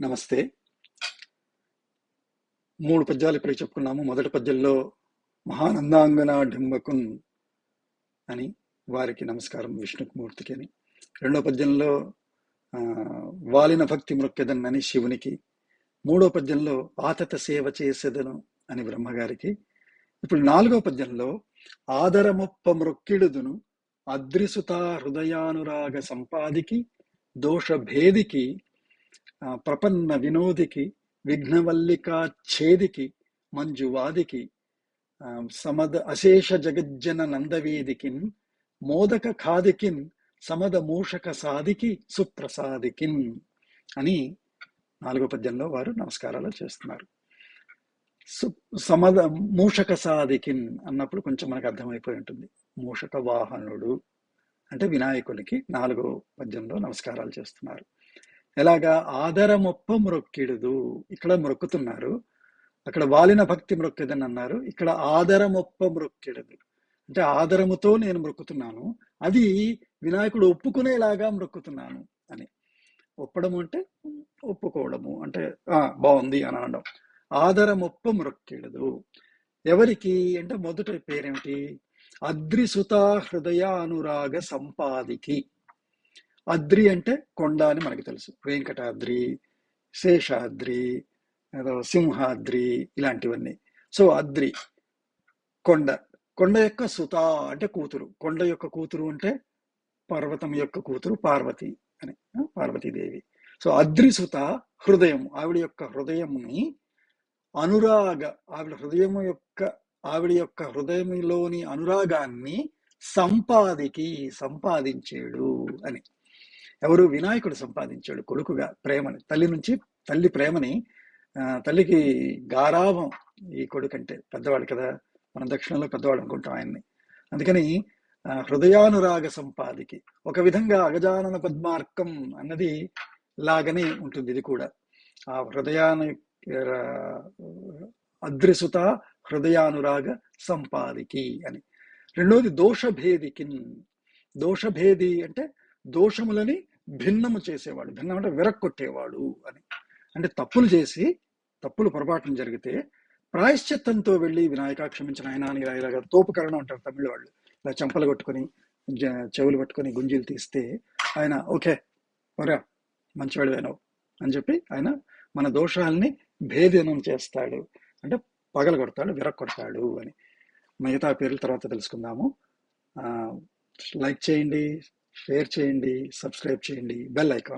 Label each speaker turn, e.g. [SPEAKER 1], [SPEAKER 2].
[SPEAKER 1] నమస్తే. మూడు పద్యాలు ఇప్పుడు చెప్పుకున్నాము. మొదటి పద్యంలో మహానందాంగన డింబకున్ అని వారికి నమస్కారం విష్ణుమూర్తికి అని. రెండో పద్యంలో వాలిన భక్తి మృక్కెదన్ అని శివునికి. మూడో పద్యంలో ఆతత సేవ చేసేదను అని బ్రహ్మగారికి. ఇప్పుడు నాలుగో పద్యంలో ఆదరమొప్ప మృక్కిడుదును అద్రిసుత హృదయానురాగ సంపాదికి దోష భేదికి ప్రపన్న వినోదికి విఘ్నవల్లికా ఛేదికి మంజువాదికి సమద అశేష జగజ్జన నందవేదికిన్ మోదక ఖాదికిన్ సమద మూషక సాదికి సుప్రసాదికిన్ అని నాలుగో పద్యంలో వారు నమస్కారాలు చేస్తున్నారు. సు- సమద మూషక సాధికిన్ అన్నప్పుడు కొంచెం మనకు అర్థమైపోయి ఉంటుంది. మూషక వాహనుడు అంటే వినాయకునికి నాలుగో పద్యంలో నమస్కారాలు చేస్తున్నారు. ఎలాగా? ఆదరమొప్ప మొక్కిడుదు ఇక్కడ మొక్కుతున్నారు అక్కడ వాలిన భక్తి మొక్కిదని అన్నారు. ఇక్కడ ఆదరమొప్ప మొక్కిడదు అంటే ఆదరముతో నేను మొక్కుతున్నాను అది వినాయకుడు ఒప్పుకునేలాగా మొక్కుతున్నాను అని. ఒప్పడము అంటే ఒప్పుకోవడము. అంటే బాగుంది అని అనడం. ఆదరమొప్ప మొక్కిడదు ఎవరికి? అంటే మొదటి పేరేమిటి? అద్రిసుత హృదయ అనురాగ సంపాదికి. అద్రి అంటే కొండ అని మనకి తెలుసు. వెంకటాద్రి శేషాద్రి ఏదో సింహాద్రి ఇలాంటివన్నీ. సో అద్రి కొండ. కొండ యొక్క సుత అంటే కూతురు. కొండ యొక్క కూతురు అంటే పర్వతం యొక్క కూతురు పార్వతి అని పార్వతీదేవి. సో అద్రి సుత హృదయం. ఆవిడ యొక్క హృదయముని అనురాగ ఆవిడ హృదయము యొక్క ఆవిడ యొక్క హృదయంలోని అనురాగాన్ని సంపాదికి సంపాదించాడు అని. ఎవరు వినాయకుడు సంపాదించాడు కొడుకుగా ప్రేమని. తల్లి నుంచి తల్లి ప్రేమని తల్లికి గారాభం ఈ కొడుకు అంటే. పెద్దవాడు కదా మనం దక్షిణంలో పెద్దవాడు అనుకుంటాం ఆయన్ని. అందుకని హృదయానురాగ సంపాదికి. ఒక విధంగా అగజానన పద్మార్కం అన్నది లాగనే ఉంటుంది ఇది కూడా. ఆ హృదయాను ఆ, హృదయానురాగ సంపాదికి అని. రెండోది దోషభేదికిన్. దోషభేది అంటే దోషములని భిన్నము చేసేవాడు భిన్నం అంటే విరక్కొట్టేవాడు అని. అంటే తప్పులు చేసి తప్పులు పొరపాటున జరిగితే ప్రాయశ్చిత్తంతో వెళ్ళి వినాయక క్షమించిన ఆయన అని ఇలా ఇలాగ తోపుకరణం అంటారు తమిళ వాళ్ళు. ఇలా చెంపలు కొట్టుకొని చెవులు పట్టుకొని గుంజీలు తీస్తే ఆయన ఓకే ఒరా మంచివాడు వినవు అని చెప్పి ఆయన మన దోషాలని భేదనం చేస్తాడు. అంటే పగలగొడతాడు విరక్కొడతాడు అని. మిగతా పేర్ల తర్వాత తెలుసుకుందాము. లైక్ చేయండి షేర్ చేయండి సబ్స్క్రైబ్ చేయండి బెల్ ఐకాన్.